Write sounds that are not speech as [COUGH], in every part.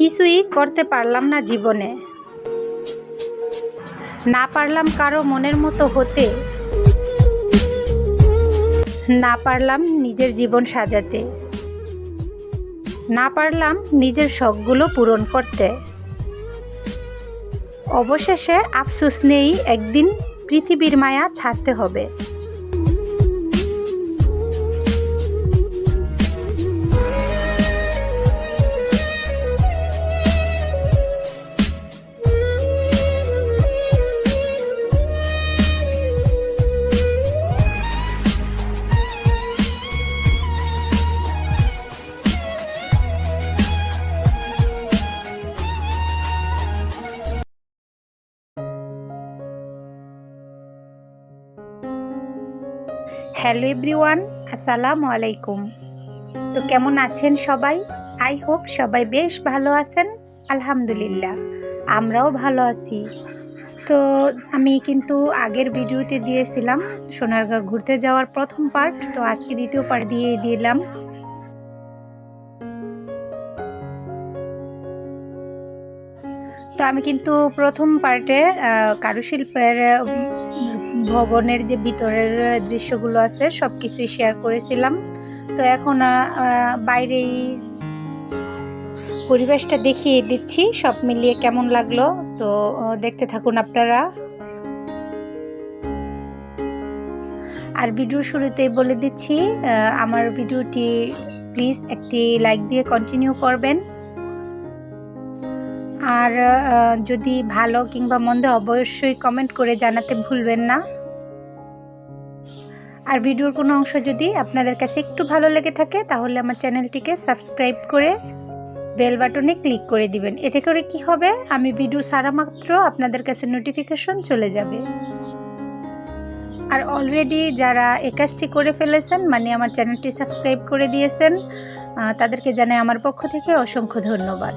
কিছুই করতে পারলাম না জীবনে। না পারলাম কারও মনের মতো হতে, না পারলাম নিজের জীবন সাজাতে, না পারলাম নিজের শখগুলো পূরণ করতে। অবশেষে আফসোস নেই একদিন পৃথিবীর মায়া ছাড়তে হবে। হ্যালো এভরিওয়ান, আসসালামু আলাইকুম। তো কেমন আছেন সবাই? আই হোপ সবাই বেশ ভালো আছেন, আলহামদুলিল্লাহ, আমরাও ভালো আছি। তো আমি কিন্তু আগের ভিডিওতে দিয়েছিলাম সোনারগাঁ ঘুরতে যাওয়ার প্রথম পার্ট, তো আজকে দ্বিতীয় পার্ট দিয়ে দিলাম। তো আমি কিন্তু প্রথম পার্টে কারুশিল্পের ভবনের যে ভিতরের দৃশ্যগুলো আছে সব কিছুই শেয়ার করেছিলাম। তো এখন বাইরেই পরিবেশটা দেখিয়ে দিচ্ছি, সব মিলিয়ে কেমন লাগল, তো দেখতে থাকুন আপনারা। আর ভিডিও শুরুতেই বলে দিচ্ছি আমার ভিডিওটি প্লিজ একটি লাইক দিয়ে কন্টিনিউ করবেন। আর যদি ভালো কিংবা মন্দ অবশ্যই কমেন্ট করে জানাতে ভুলবেন না। আর ভিডিওর কোনো অংশ যদি আপনাদের কাছে একটু ভালো লেগে থাকে, তাহলে আমার চ্যানেলটিকে সাবস্ক্রাইব করে বেল বাটনে ক্লিক করে দিবেন। এতে করে কি হবে? আমি ভিডিও সারা মাত্র আপনাদের কাছে নোটিফিকেশন চলে যাবে। আর অলরেডি যারা এ কাজটি করে ফেলেছেন মানে আমার চ্যানেলটি সাবস্ক্রাইব করে দিয়েছেন তাদেরকে জানাই আমার পক্ষ থেকে অসংখ্য ধন্যবাদ।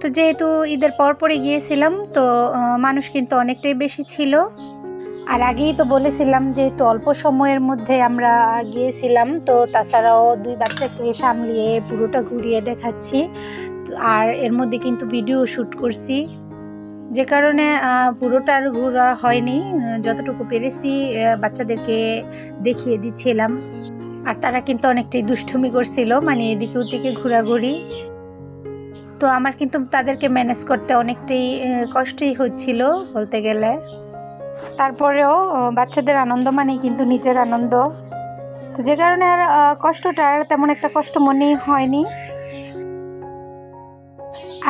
তো যেহেতু ঈদের পর পরে গিয়েছিলাম তো মানুষ কিন্তু অনেকটাই বেশি ছিল। আর আগেই তো বলেছিলাম যেহেতু অল্প সময়ের মধ্যে আমরা গিয়েছিলাম তো তাছাড়াও দুই বাচ্চাকে সামলিয়ে পুরোটা ঘুরিয়ে দেখাচ্ছি। আর এর মধ্যে কিন্তু ভিডিও শ্যুট করছি। যে কারণে আহ, পুরোটা আর ঘোরা হয়নি। যতটুকু পেরেছি বাচ্চাদেরকে দেখিয়ে দিচ্ছিলাম। আর তারা কিন্তু অনেকটাই দুষ্টুমি করছিল মানে এদিকে ওদিকে ঘোরাঘুরি। তো আমার কিন্তু তাদেরকে ম্যানেজ করতে অনেকটাই কষ্টই হচ্ছিল বলতে গেলে। তারপরেও বাচ্চাদের আনন্দ মানেই কিন্তু নিজের আনন্দ। তো যে কারণে আর কষ্টটা আর তেমন একটা কষ্ট মনেই হয়নি।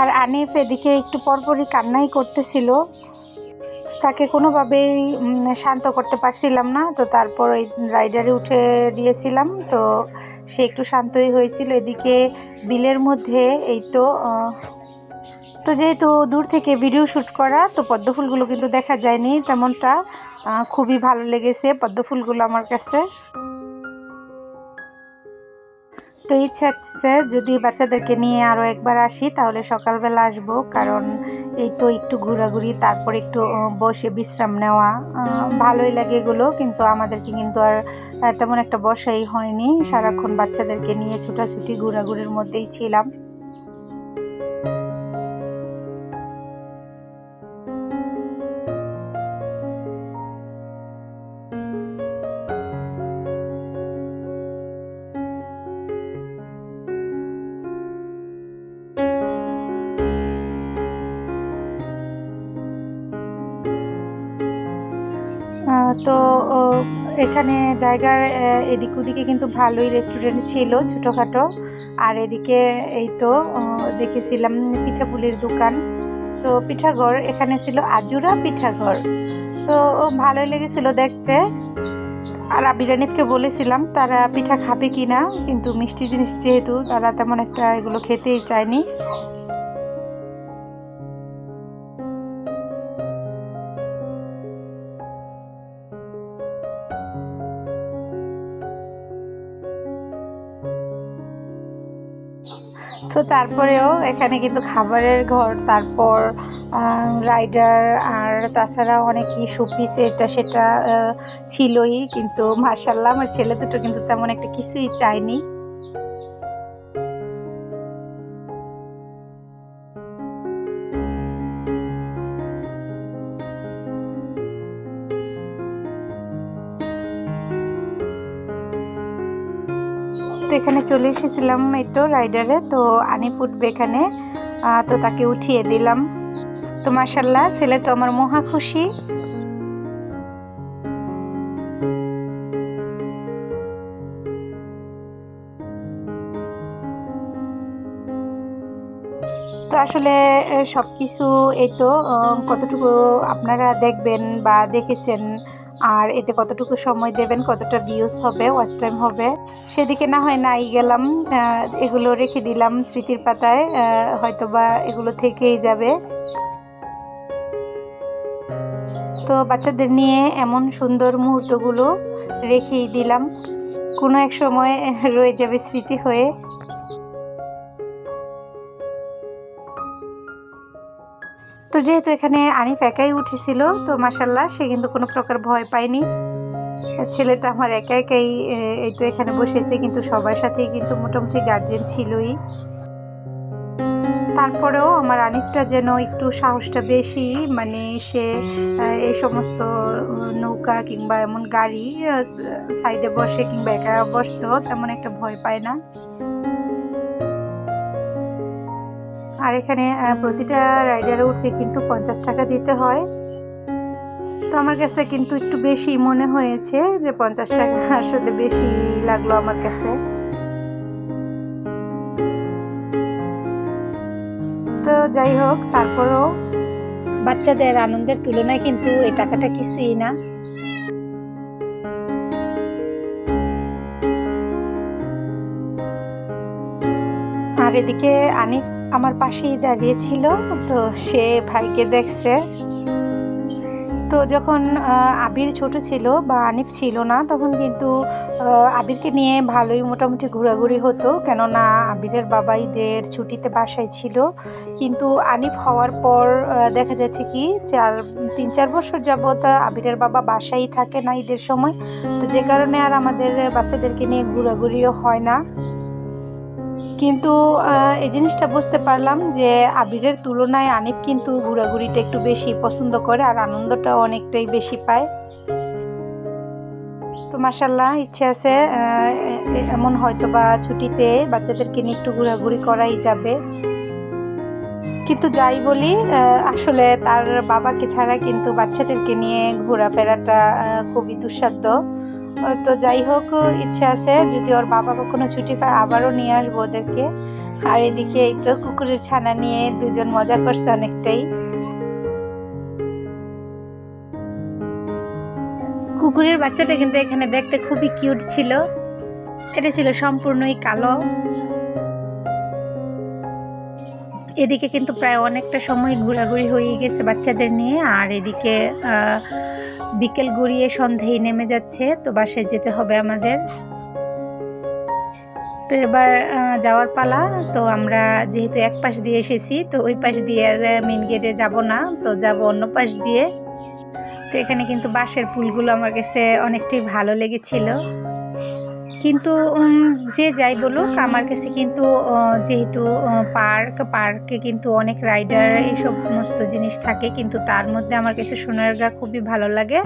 আর আনিফ এদিকে একটু পরপরই কান্নাই করতেছিল। তাকে কোনোভাবেই শান্ত করতে পারছিলাম না। তো তারপর ওই রাইডারে উঠে দিয়েছিলাম। তো সে একটু শান্তই হয়েছিল। এদিকে বিলের মধ্যে এই তো তো যেহেতু দূর থেকে ভিডিও শ্যুট করা, তো পদ্মফুলগুলো কিন্তু দেখা যায়নি তেমনটা। খুবই ভালো লেগেছে পদ্মফুলগুলো আমার কাছে। তো ইচ্ছা আছে যদি বাচ্চাদেরকে নিয়ে আরও একবার আসি, তাহলে সকালবেলা আসব। কারণ এই তো একটু ঘোরাঘুরি, তারপর একটু বসে বিশ্রাম নেওয়া ভালোই লাগে এগুলো। কিন্তু আমাদেরকে কিন্তু আর তেমন একটা বসাই হয়নি। সারাক্ষণ বাচ্চাদেরকে নিয়ে ছোটাছুটি, ঘোরাঘুরির মধ্যেই ছিলাম। তো এখানে জায়গার এদিক ওদিকে কিন্তু ভালোই রেস্টুরেন্ট ছিল ছোটোখাটো। আর এদিকে এই তো দেখেছিলাম পিঠাপুলির দোকান। তো পিঠাঘর এখানে ছিল আজুরা পিঠাঘর। তো ভালোই লেগেছিল দেখতে। আর আবিরানিফকে বলেছিলাম তারা পিঠা খাবে কি না কিন্তু মিষ্টি জিনিস যেহেতু তারা তেমন একটা এগুলো খেতেই চায়নি। তো তারপরেও এখানে কিন্তু খাবারের ঘর, তারপর রাইডার আর তাছাড়া অনেকই শোপিস এটা সেটা ছিলই। কিন্তু মার্শাল্লাহ আমার ছেলে দুটো কিন্তু তেমন একটা কিছুই চায়নি। তো এখানে চলে এসেছিলাম এই তো রাইডারে তো আনিফ উঠবে এখানে। তো তাকে উঠিয়ে দিলাম। তো মাসাল্লাহ ছেলে তো আমার মহা খুশি। তো আসলে সব কিছু এই তো কতটুকু আপনারা দেখবেন বা দেখেছেন আর এতে কতটুকু সময় দেবেন, কতটা ভিউজ হবে ওয়াচ টাইম হবে, সেদিকে না হয় নাই গেলাম এগুলো রেখে দিলাম স্মৃতির পাতায় হয়তোবা এগুলো থেকেই যাবে। তো বাচ্চাদের নিয়ে এমন সুন্দর মুহূর্তগুলো রেখেই দিলাম। কোনো এক সময় রয়ে যাবে স্মৃতি হয়ে। তো যেহেতু এখানে আনিফ একাই উঠেছিল, তো মাসাল্লাহ সে কিন্তু কোনো প্রকার ভয় পায়নি। ছেলেটা আমার একা একাই এই তো এখানে বসেছে, কিন্তু সবার সাথেই কিন্তু মোটামুটি গার্জেন ছিলই। তারপরেও আমার আনিফটা যেন একটু সাহসটা বেশি মানে সে এই সমস্ত নৌকা কিংবা এমন গাড়ি সাইডে বসে কিংবা একা বসতো তেমন একটা ভয় পায় না। আর এখানে প্রতিটা রাইডারে উঠতে কিন্তু পঞ্চাশ টাকা দিতে হয়। তো আমার কাছে কিন্তু একটু বেশি মনে হয়েছে যে পঞ্চাশ টাকা [LAUGHS] আসলে বেশি লাগল আমার কাছে। তো যাই হোক, তারপরও বাচ্চাদের আনন্দের তুলনায় কিন্তু এই টাকাটা কিছুই না। আর এদিকে আনিফ আমার পাশেই দাঁড়িয়েছিল তো সে ভাইকে দেখছে। তো যখন আবির ছোট ছিল বা আনিফ ছিল না, তখন কিন্তু আবিরকে নিয়ে ভালোই মোটামুটি ঘোরাঘুরি হতো, কেননা আবিরের বাবা ঈদের ছুটিতে বাসায় ছিল। কিন্তু আনিফ হওয়ার পর দেখা যাচ্ছে কি, চার, তিন, চার বছর যাবৎ আবিরের বাবা বাসায় থাকে না ঈদের সময়। তো যে কারণে আর আমাদের বাচ্চাদেরকে নিয়ে ঘোরাঘুরিও হয় না। কিন্তু এই জিনিসটা বুঝতে পারলাম যে আবিরের তুলনায় আনিফ কিন্তু ঘোরাঘুরিটা একটু বেশি পছন্দ করে আর আনন্দটাও অনেকটাই বেশি পায়। তো মাসাল্লাহ ইচ্ছে আছে এমন হয়তো বা ছুটিতে বাচ্চাদেরকে নিয়ে একটু ঘোরাঘুরি করাই যাবে। কিন্তু যাই বলি আসলে তার বাবাকে ছাড়া কিন্তু বাচ্চাদেরকে নিয়ে ঘোরাফেরাটা খুবই দুঃসাধ্য। তো যাই হোক, ইচ্ছে আছে, যদি ওর বাবা কখনো ছুটি পায়, আবারও নিয়ে আসব ওদেরকে। আর এদিকে এই তো কুকুরের ছানা নিয়ে দুজন মজা করছে অনেকটাই। কুকুরের বাচ্চাটা কিন্তু এখানে দেখতে খুবই কিউট ছিল। এটা ছিল সম্পূর্ণই কালো। এদিকে কিন্তু প্রায় অনেকটা সময় ঘোরাঘুরি হয়ে গেছে বাচ্চাদের নিয়ে, আর এদিকে বিকেল গড়িয়ে সন্ধেই নেমে যাচ্ছে, তো বাসে যেতে হবে আমাদের। তো এবার যাওয়ার পালা, তো আমরা যেহেতু এক পাশ দিয়ে এসেছি, তো ওই পাশ দিয়ে আর মেন গেটে যাব না, তো যাব অন্য পাশ দিয়ে। তো এখানে কিন্তু বাঁশের পুলগুলো আমার কাছে অনেকটাই ভালো লেগেছিল। কিন্তু যে যাই বলুক, আমার কাছে কিন্তু যেহেতু পার্ক, পার্কে কিন্তু অনেক রাইডার এই সমস্ত জিনিস থাকে, কিন্তু তার মধ্যে আমার কাছে সোনারগা খুবই ভালো লাগে।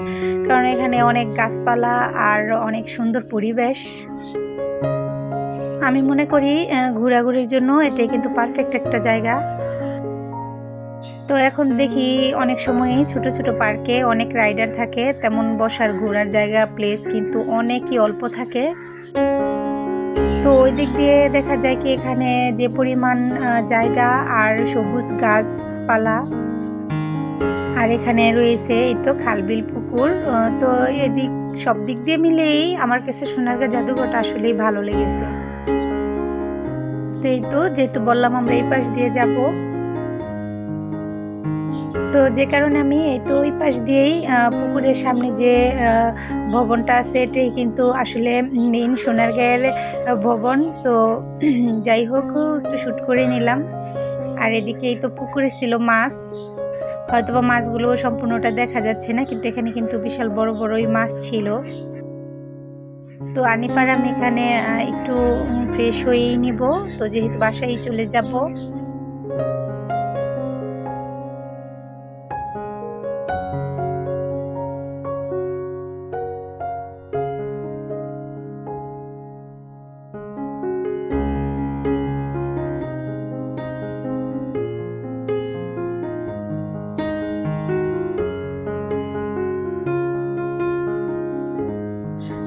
কারণ এখানে অনেক গাছপালা আর অনেক সুন্দর পরিবেশ। আমি মনে করি ঘোরাঘুরির জন্য এটাই কিন্তু পারফেক্ট একটা জায়গা। তো এখন দেখি, অনেক সময়ই ছোট ছোট পার্কে অনেক রাইডার থাকে, তেমন বসার, ঘোরার জায়গা প্লেস কিন্তু অনেকই অল্প থাকে। তো ওই দিক দিয়ে দেখা যায় কি এখানে যে পরিমাণ জায়গা আর সবুজ গাছপালা। আর এখানে রয়েছে এই তো খালবিল পুকুর। তো এদিক, সব দিক দিয়ে মিলেই আমার কাছে সোনারগাঁ জাদুঘরটা আসলেই ভালো লেগেছে। তো এই তো, যেহেতু বললাম আমরা এই পাশ দিয়ে যাব। তো যে কারণে আমি এই তো ওই পাশ দিয়েই পুকুরের সামনে যে ভবনটা আছে এটাই কিন্তু আসলে মেইন সোনারগাঁয়ের ভবন। তো [CLEARS THROAT] যাই হোক, একটু শ্যুট করে নিলাম। আর এদিকে এই তো পুকুরে ছিল মাছ। হয়তোবা মাছগুলো সম্পূর্ণটা দেখা যাচ্ছে না, কিন্তু এখানে কিন্তু বিশাল বড় বড়ই মাছ ছিল। তো আনিফার আমি এখানে একটু ফ্রেশ হয়েই নিব। তো যেহেতু বাসায় চলে যাব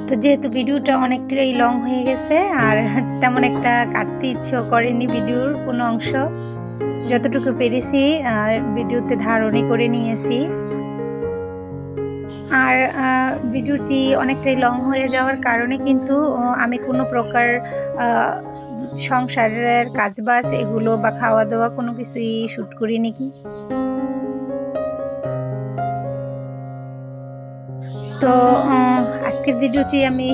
তো যেহেতু ভিডিওটা অনেকটাই লং হয়ে গেছে, আর তেমন একটা কাটতে ইচ্ছেও করেনি ভিডিওর কোনো অংশ। যতটুকু পেরেছি, আর ভিডিওতে ধারণই করে নিয়েছি। আর ভিডিওটি অনেকটাই লং হয়ে যাওয়ার কারণে কিন্তু আমি কোনো প্রকার সংসারের কাজবাজ এগুলো বা খাওয়া দাওয়া কোনো কিছুই শ্যুট করিনি কি। তো আজকের ভিডিওটি আমি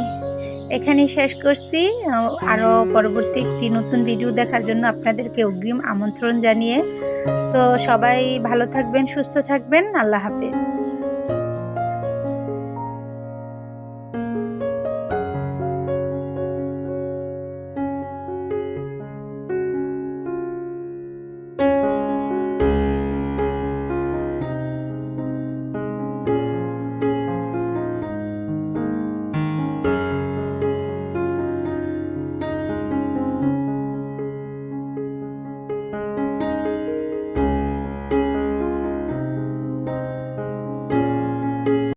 এখানেই শেষ করছি। আরও পরবর্তী একটি নতুন ভিডিও দেখার জন্য আপনাদেরকে অগ্রিম আমন্ত্রণ জানিয়ে। তো সবাই ভালো থাকবেন, সুস্থ থাকবেন। আল্লাহ হাফেজ।